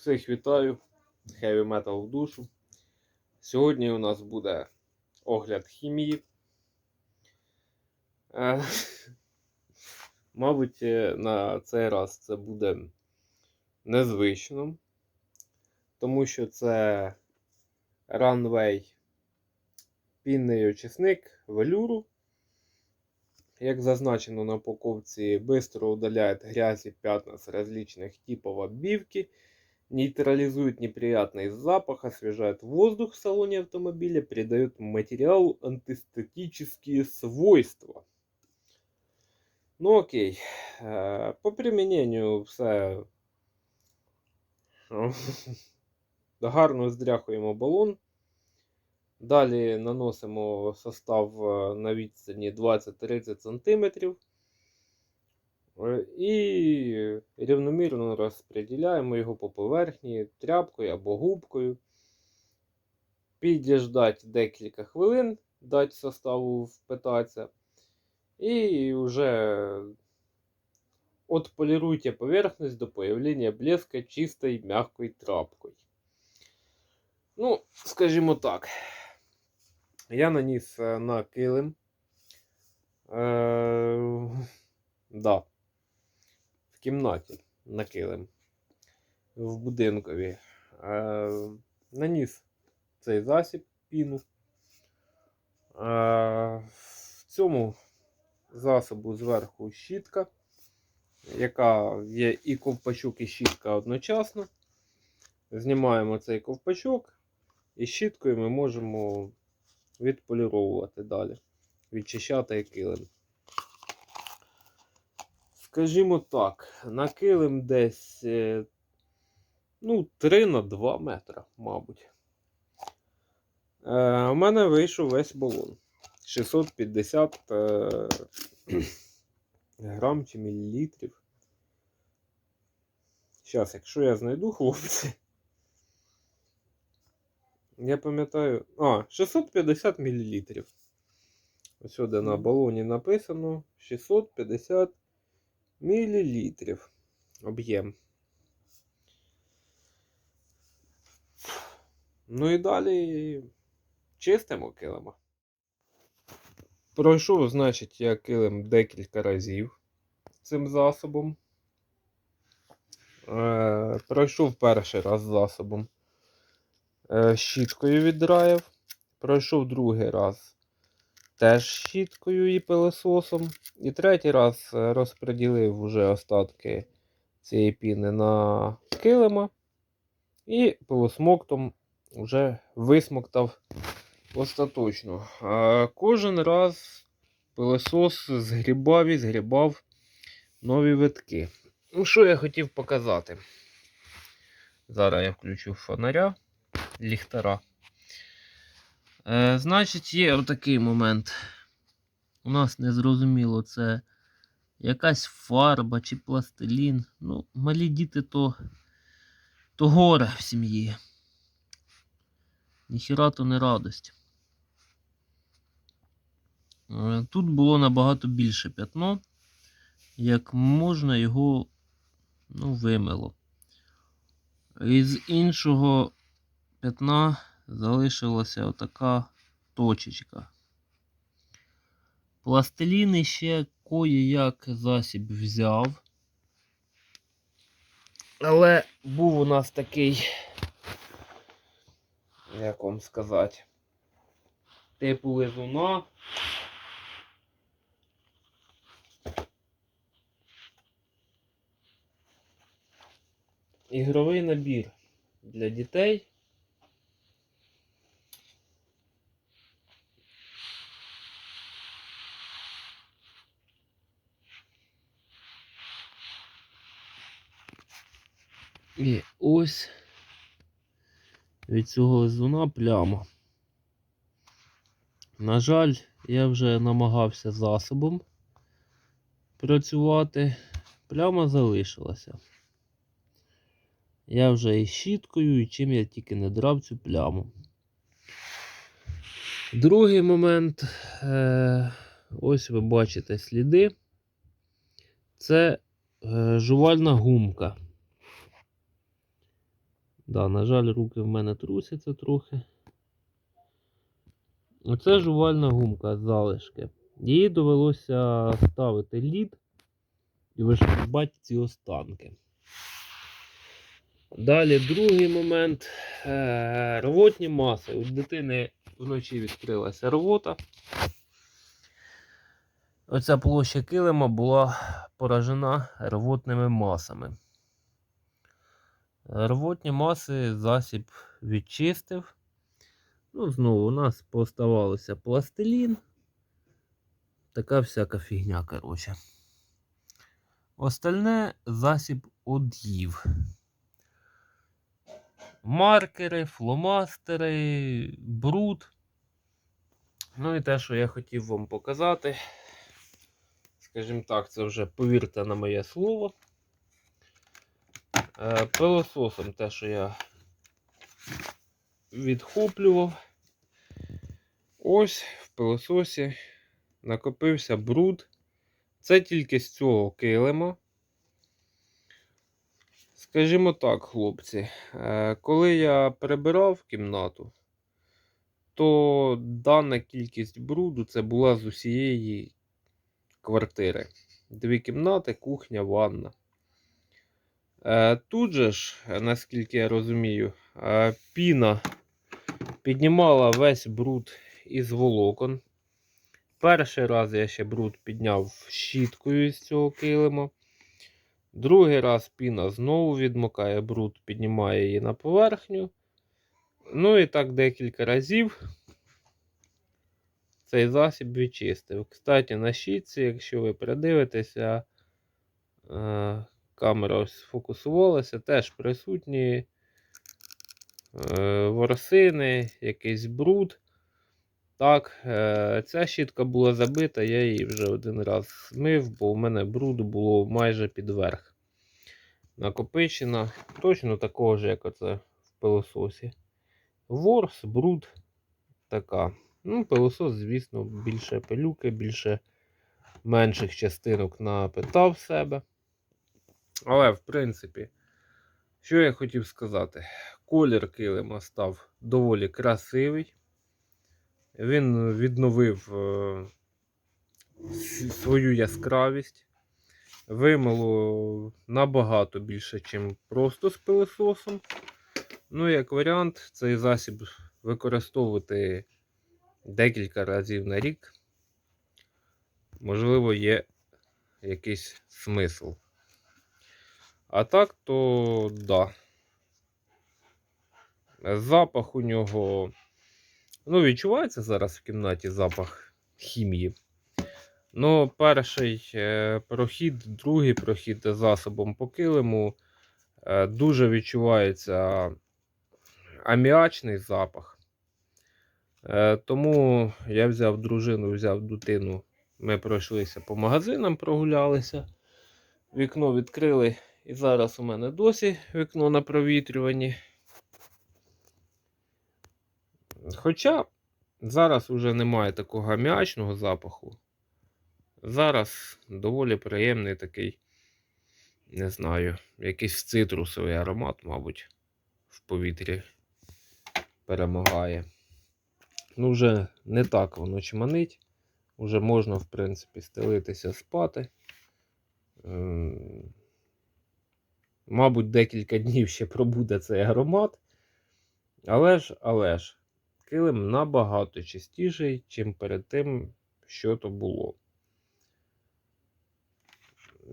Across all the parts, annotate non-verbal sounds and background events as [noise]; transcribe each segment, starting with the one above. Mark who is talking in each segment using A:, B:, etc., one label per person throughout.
A: Всіх вітаю. Heavy Metal в душу. Сьогодні у нас буде огляд хімії. Е, Мабуть, е, на цей раз це буде незвично, тому що це Runway пінний очисник велюру. Як зазначено на упаковці, быстро удаляет грязь и пятна с различных типов оббивки, нейтрализует неприятный запах, освежает воздух в салоне автомобиля, придает материалу антистатические свойства. Ну окей. Е, По примененню все [laughs] гарно здряхуємо балон. Далі наносимо состав е, на відстані 20-30 см. Е, І рівномірно розподіляємо його по поверхні тряпкою або губкою. Підіждати декілька хвилин, дати составу впитатися. І вже отполируйте поверхность до появления блеска чистой мягкой тряпкой. Ну, скажімо так. Я наніс е, на килим. Е, да. Кімнаті на килим. В будинкові. Е, наніс цей засіб піну. Е, в цьому засобу зверху щітка, яка є і ковпачок, і щітка одночасно. Знімаємо цей ковпачок, і щіткою ми можемо відполіровувати далі, відчищати килим. Скажімо так, на килим десь е, ну, 3 на 2 метра, мабуть. Е, у мене вийшов весь балон. 650 е, грам чи мілілітрів. Зараз, якщо я знайду хлопці. Я пам'ятаю. А, 650 мл. Ось сюди на балоні написано 650 мл. Об'єм. Ну і далі чистимо килима. Пройшов, значить, я килим декілька разів цим засобом. Е, пройшов перший раз засобом. Е, щіткою віддраїв. Пройшов другий раз теж щіткою і пилососом. І третій раз е, розподілив вже остатки цієї піни на килима. І пилосмоктом вже висмоктав остаточно. А кожен раз пилосос згрібав і згрібав нові витки. Ну, що я хотів показати? Зараз я включу фонаря ліхтара. Е, Значить, є отакий момент. У нас не зрозуміло, це якась фарба чи пластилін. Ну, малі діти то, то горе в сім'ї. Ніхіра то не радость. Е, Тут було набагато більше п'ятно, як можна його ну, вимило. Із іншого п'ятна залишилася отака точечка. Пластилін ще кое-як засіб взяв. Але був у нас такий, як вам сказати, типу лизуна. Ігровий набір для дітей. І ось від цього лизуна пляма. На жаль, я вже намагався засобом працювати, пляма залишилася. Я вже і щіткою, і чим я тільки не драв цю пляму. Другий момент, е, ось ви бачите сліди. Це е, жувальна гумка. Да, на жаль, руки в мене трусяться трохи. Оце жувальна гумка з залишки. Її довелося ставити лід і вишкрібати ці останки. Далі другий момент. Е, рвотні маси. У дитини вночі відкрилася рвота. Оця площа килима була поражена рвотними масами. Рвотні маси засіб відчистив. Ну, знову у нас поставалося пластилін. Така всяка фігня, коротше. Остальне засіб од'їв. Маркери, фломастери, бруд. Ну і те, що я хотів вам показати. Скажімо так, це вже повірте на моє слово. Е, Пилососом те, що я відхоплював. Ось в пилососі накопився бруд. Це тільки з цього килима. Скажімо так, хлопці, е, коли я прибирав кімнату, то дана кількість бруду це була з усієї квартири. Дві кімнати, кухня, ванна. Е, Тут же ж, наскільки я розумію, е, піна піднімала весь бруд із волокон. Перший раз я ще бруд підняв щіткою з цього килима. Другий раз піна знову відмокає бруд, піднімає її на поверхню. Ну і так декілька разів цей засіб відчистив. Кстати, на щітці, якщо ви придивитеся, е, камера ось сфокусувалася, теж присутні е, ворсини, якийсь бруд. Так, е, ця щітка була забита, я її вже один раз змив, бо у мене бруду було майже під верх. Накопичена, точно такого ж, як оце в пилососі. Ворс, бруд, така. Ну, пилосос, звісно, більше пилюки, більше менших частинок напитав себе. Але, в принципі, що я хотів сказати? Колір килима став доволі красивий. Він відновив е, свою яскравість. Вимило набагато більше, ніж просто з пилососом. Ну, як варіант, цей засіб використовувати декілька разів на рік. Можливо, є якийсь смисл. А так, то да. Запах у нього. Ну, відчувається зараз в кімнаті запах хімії. Ну, перший е, прохід, другий прохід засобом по килиму е, дуже відчувається аміачний запах. Е, тому я взяв дружину, взяв дитину. Ми пройшлися по магазинам, прогулялися. Вікно відкрили, і зараз у мене досі вікно на провітрюванні. Хоча зараз вже немає такого аміачного запаху. Зараз доволі приємний такий, не знаю, якийсь цитрусовий аромат, мабуть, в повітрі перемагає. Ну, вже не так воно чманить. Уже можна, в принципі, стелитися спати. Мабуть, декілька днів ще пробуде цей аромат. Але ж, але ж, килим набагато чистіший, чим перед тим, що то було.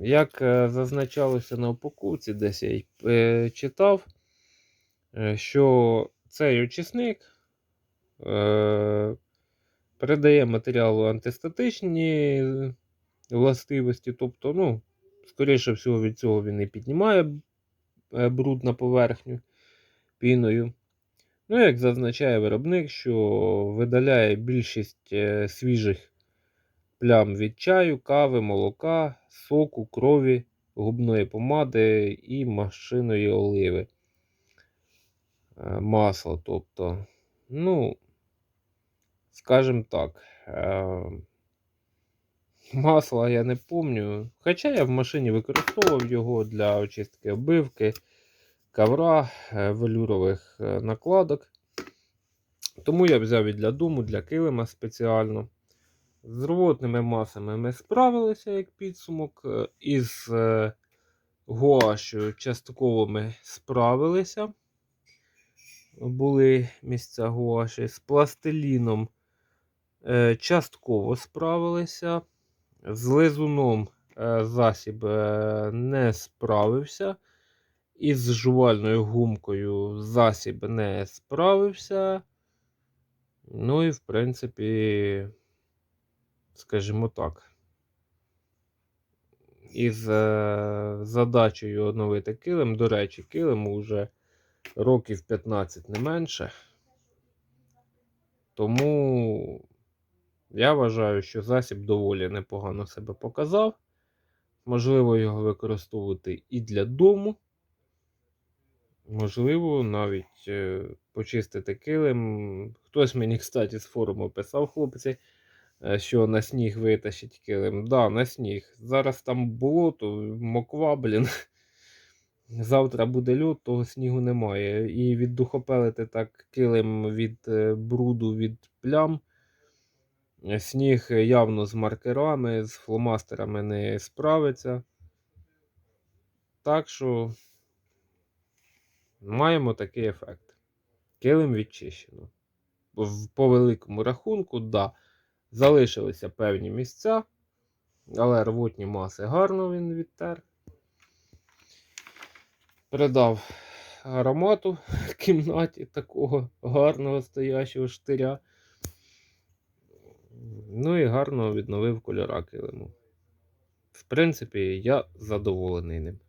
A: Як е, зазначалося на упаковці, десь я й е, читав, е, що цей очисник передає матеріалу антистатичні властивості, тобто, ну, скоріше всього, від цього він і піднімає е, бруд на поверхню піною. Ну, як зазначає виробник, що видаляє більшість е, свіжих плям від чаю, кави, молока, соку, крові, губної помади і машиної оливи. Е, Масло, тобто, ну, скажімо так, масла я не пам'ятаю. Хоча я в машині використовував його для очистки обивки, ковра, е, велюрових е, накладок. Тому я взяв і для дому, для килима спеціально. З рвотними масами ми справилися як підсумок. Е, Із гуашю частково ми справилися. Були місця гуаші. З пластиліном частково справилися. З лизуном е, засіб е, не справився. Із жувальною гумкою засіб не справився. Ну і, в принципі, скажімо так. Із е, задачею оновити килим. До речі, килиму вже років 15 не менше. Тому я вважаю, що засіб доволі непогано себе показав. Можливо, його використовувати і для дому. Можливо, навіть е, почистити килим. Хтось мені, кстати, з форуму писав, хлопці, е, що на сніг витащить килим. Да, на сніг. Зараз там болото, моква, блін. [laughs] Завтра буде льод, того снігу немає. І віддухопелити так килим від е, бруду, від плям. Сніг явно з маркерами, з фломастерами не справиться. Так що маємо такий ефект. Килим відчищено. По великому рахунку, да, залишилися певні місця, але рвотні маси гарно він відтер. Передав аромату в [laughs] кімнаті такого гарного стоящого штиря. Ну і гарно відновив кольора килиму. В принципі, я задоволений ним.